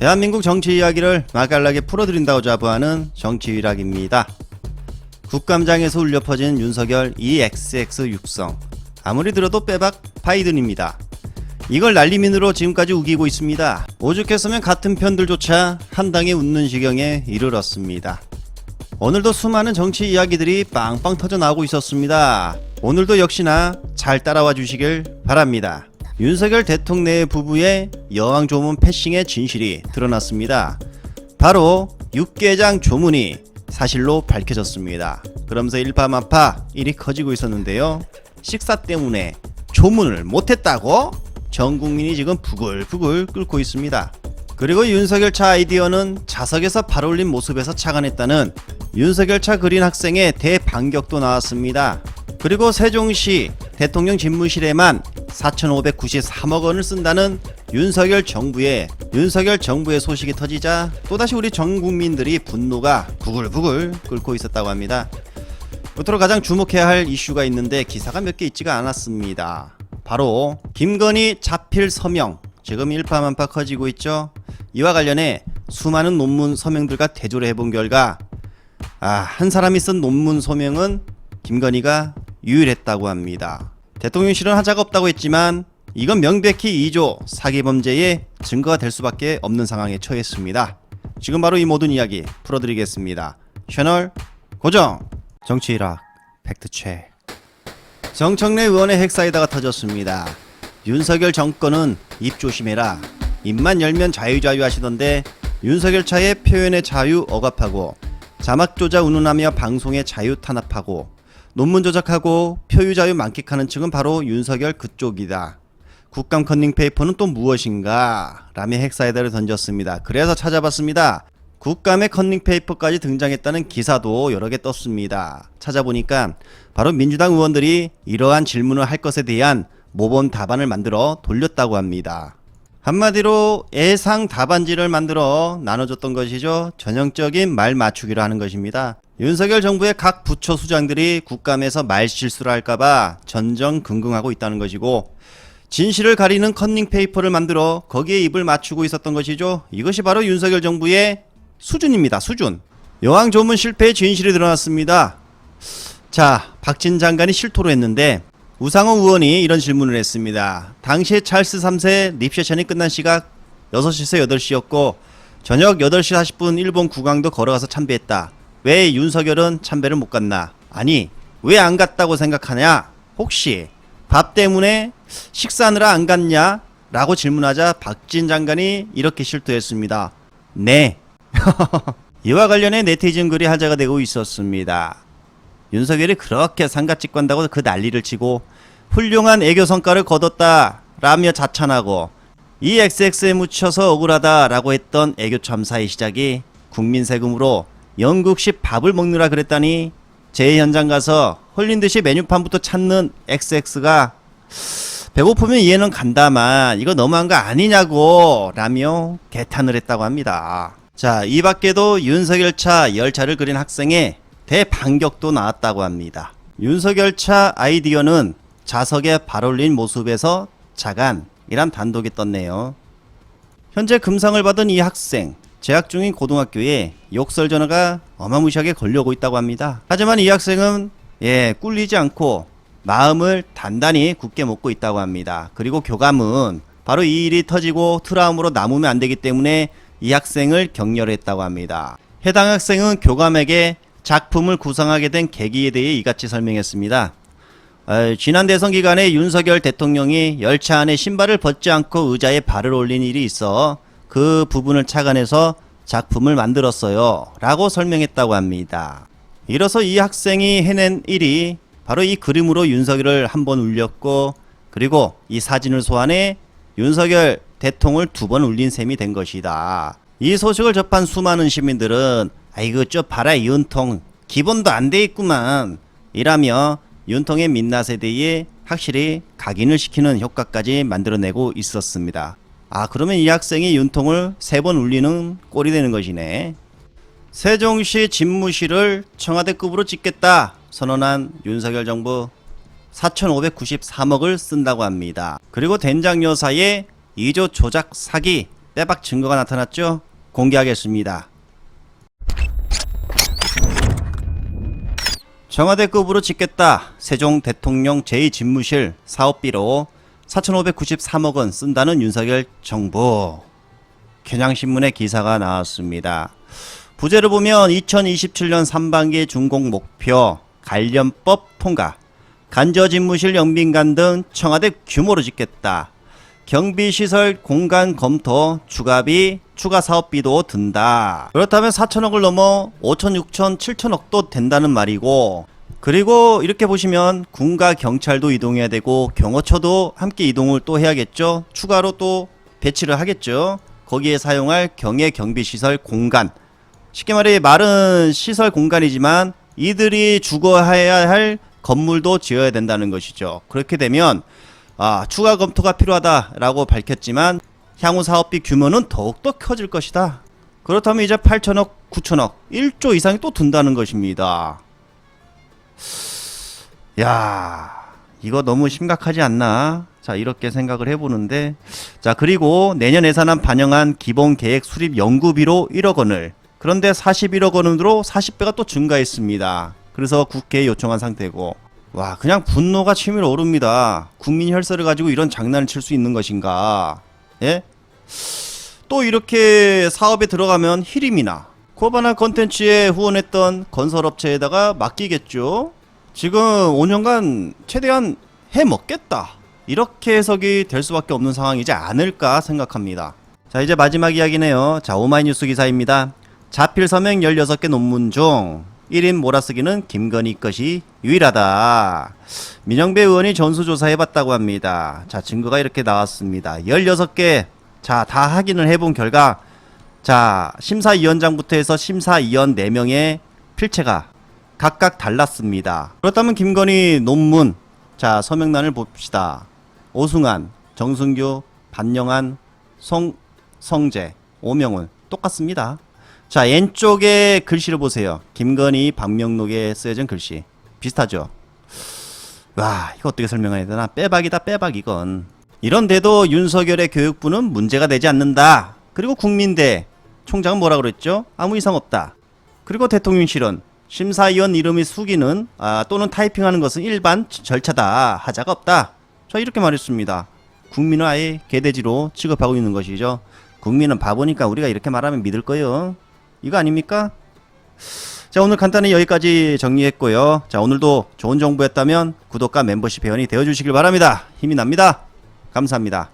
대한민국 정치 이야기를 맛깔나게 풀어드린다고 자부하는 정치위락입니다. 국감장에서 울려 퍼진 윤석열 EXX 육성. 아무리 들어도 빼박 바이든입니다. 이걸 날리민으로 지금까지 우기고 있습니다. 오죽했으면 같은 편들조차 한 당에 웃는 지경에 이르렀습니다. 오늘도 수많은 정치 이야기들이 빵빵 터져 나오고 있었습니다. 오늘도 역시나 잘 따라와 주시길 바랍니다. 윤석열 대통령 부부의 여왕 조문 패싱의 진실이 드러났습니다. 바로 육개장 조문이 사실로 밝혀졌습니다. 그러면서 일파만파 일이 커지고 있었는데요. 식사 때문에 조문을 못했다고 전 국민이 지금 부글부글 끓고 있습니다. 그리고 윤석열 차 아이디어는 자석에서 발 올린 모습에서 착안했다는 윤석열 차 그린 학생의 대반격도 나왔습니다. 그리고 세종시 대통령 집무실에만 4,593억 원을 쓴다는 윤석열 정부의 윤석열 정부의 소식이 터지자 또다시 우리 전 국민들이 분노가 부글부글 끓고 있었다고 합니다. 끝으로 가장 주목해야 할 이슈가 있는데 기사가 몇 개 있지가 않았습니다. 바로 김건희 자필 서명 지금 일파만파 커지고 있죠. 이와 관련해 수많은 논문 서명들과 대조를 해본 결과 아, 한 사람이 쓴 논문 서명은 김건희가 유일했다고 합니다. 대통령실은 하자가 없다고 했지만 이건 명백히 2조 사기 범죄의 증거가 될 수밖에 없는 상황에 처했습니다. 지금 바로 이 모든 이야기 풀어드리겠습니다. 채널 고정 정치 일학 팩트체크 정청래 의원의 핵사이다가 터졌습니다. 윤석열 정권은 입 조심해라. 입만 열면 자유자유 하시던데 윤석열 차의 표현의 자유 억압하고 자막 조작 운운하며 방송의 자유 탄압하고 논문 조작하고 표유 자유 만끽하는 측은 바로 윤석열 그쪽이다. 국감 컨닝 페이퍼는 또 무엇인가? 라며 핵사이다를 던졌습니다. 그래서 찾아봤습니다. 국감의 컨닝 페이퍼까지 등장했다는 기사도 여러 개 떴습니다. 찾아보니까 바로 민주당 의원들이 이러한 질문을 할 것에 대한 모범 답안을 만들어 돌렸다고 합니다. 한마디로 예상 답안지를 만들어 나눠줬던 것이죠. 전형적인 말 맞추기를 하는 것입니다. 윤석열 정부의 각 부처 수장들이 국감에서 말 실수를 할까봐 전전긍긍하고 있다는 것이고 진실을 가리는 컨닝 페이퍼를 만들어 거기에 입을 맞추고 있었던 것이죠. 이것이 바로 윤석열 정부의 수준입니다. 수준. 여왕 조문 실패의 진실이 드러났습니다. 자, 박진 장관이 실토를 했는데 우상호 의원이 이런 질문을 했습니다. 당시에 찰스 3세 립세션이 끝난 시각 6시에서 8시였고 저녁 8시 40분 일본 국왕도 걸어가서 참배했다. 왜 윤석열은 참배를 못 갔나? 아니, 왜 안 갔다고 생각하냐? 혹시 밥 때문에 식사하느라 안 갔냐? 라고 질문하자 박진 장관이 이렇게 실토했습니다. 네. 이와 관련해 네티즌 글이 화제가 되고 있었습니다. 윤석열이 그렇게 상가집 간다고 그 난리를 치고 훌륭한 애교 성과를 거뒀다 라며 자찬하고 이 XX에 묻혀서 억울하다 라고 했던 애교 참사의 시작이 국민 세금으로 영국식 밥을 먹느라 그랬다니 제 현장 가서 홀린 듯이 메뉴판부터 찾는 XX가 배고프면 이해는 간다만 이거 너무한 거 아니냐고 라며 개탄을 했다고 합니다. 자, 이 밖에도 윤석열 차 열차를 그린 학생의 대반격도 나왔다고 합니다. 윤석열 차 아이디어는 자석에 발 올린 모습에서 자간이란 단독이 떴네요. 현재 금상을 받은 이 학생, 재학 중인 고등학교에 욕설 전화가 어마무시하게 걸려오고 있다고 합니다. 하지만 이 학생은 예, 꿀리지 않고 마음을 단단히 굳게 먹고 있다고 합니다. 그리고 교감은 바로 이 일이 터지고 트라움으로 남으면 안 되기 때문에 이 학생을 격려했다고 합니다. 해당 학생은 교감에게 작품을 구성하게 된 계기에 대해 이같이 설명했습니다. 어, 지난 대선 기간에 윤석열 대통령이 열차 안에 신발을 벗지 않고 의자에 발을 올린 일이 있어 그 부분을 착안해서 작품을 만들었어요. 라고 설명했다고 합니다. 이로써 이 학생이 해낸 일이 바로 이 그림으로 윤석열을 한 번 울렸고 그리고 이 사진을 소환해 윤석열 대통을 두 번 울린 셈이 된 것이다. 이 소식을 접한 수많은 시민들은 아이고 저 봐라 윤통 기본도 안 돼 있구만 이라며 윤통의 민낯에 대해 확실히 각인을 시키는 효과까지 만들어내고 있었습니다. 아 그러면 이 학생이 윤통을 세 번 울리는 꼴이 되는 것이네. 세종시 집무실을 청와대급으로 짓겠다 선언한 윤석열 정부 4,593억을 쓴다고 합니다. 그리고 된장 여사의 2조 조작 사기 빼박 증거가 나타났죠? 공개하겠습니다. 청와대급으로 짓겠다. 세종 대통령 제2집무실 사업비로 4,593억 원 쓴다는 윤석열 정부. 경향신문에 기사가 나왔습니다. 부제를 보면 2027년 3반기 준공 목표, 관련법 통과, 간저집무실 영빈관 등 청와대 규모로 짓겠다. 경비시설 공간 검토, 추가비, 추가 사업비도 든다. 그렇다면 4천억을 넘어 5천, 6천, 7천억도 된다는 말이고, 그리고 이렇게 보시면 군과 경찰도 이동해야 되고 경호처도 함께 이동을 또 해야겠죠. 추가로 또 배치를 하겠죠. 거기에 사용할 경의 경비 시설 공간. 쉽게 말해 마른 시설 공간이지만 이들이 주거해야 할 건물도 지어야 된다는 것이죠. 그렇게 되면 아, 추가 검토가 필요하다라고 밝혔지만 향후 사업비 규모는 더욱더 커질 것이다. 그렇다면 이제 8천억, 9천억, 1조 이상이 또 든다는 것입니다. 야, 이거 너무 심각하지 않나? 자, 이렇게 생각을 해보는데, 자, 그리고 내년 예산안 반영한 기본 계획 수립 연구비로 1억 원을, 그런데 41억 원으로 40배가 또 증가했습니다. 그래서 국회에 요청한 상태고, 와, 그냥 분노가 치밀어 오릅니다. 국민 혈세를 가지고 이런 장난을 칠 수 있는 것인가? 예? 또 이렇게 사업에 들어가면 히림이나 코바나 컨텐츠에 후원했던 건설업체에다가 맡기겠죠. 지금 5년간 최대한 해 먹겠다. 이렇게 해석이 될 수밖에 없는 상황이지 않을까 생각합니다. 자, 이제 마지막 이야기네요. 자, 오마이뉴스 기사입니다. 자필 서명 16개 논문 중 1인 몰아쓰기는 김건희 것이 유일하다. 민영배 의원이 전수조사해봤다고 합니다. 자, 증거가 이렇게 나왔습니다. 16개. 자, 다 확인을 해본 결과, 자, 심사위원장부터 해서 심사위원 4명의 필체가 각각 달랐습니다. 그렇다면 김건희 논문, 자, 서명란을 봅시다. 오승환, 정승규, 반영한, 송, 성재, 오명훈. 똑같습니다. 자, 왼쪽에 글씨를 보세요. 김건희 방명록에 쓰여진 글씨. 비슷하죠? 와, 이거 어떻게 설명해야 되나? 빼박이다, 빼박, 이건. 이런데도 윤석열의 교육부는 문제가 되지 않는다. 그리고 국민대 총장은 뭐라 그랬죠? 아무 이상 없다. 그리고 대통령실은 심사위원 이름이 숙이는 아, 또는 타이핑하는 것은 일반 절차다. 하자가 없다. 자, 이렇게 말했습니다. 국민은 아예 개돼지로 취급하고 있는 것이죠. 국민은 바보니까 우리가 이렇게 말하면 믿을 거예요. 이거 아닙니까? 자 오늘 간단히 여기까지 정리했고요. 자 오늘도 좋은 정보였다면 구독과 멤버십 회원이 되어주시길 바랍니다. 힘이 납니다. 감사합니다.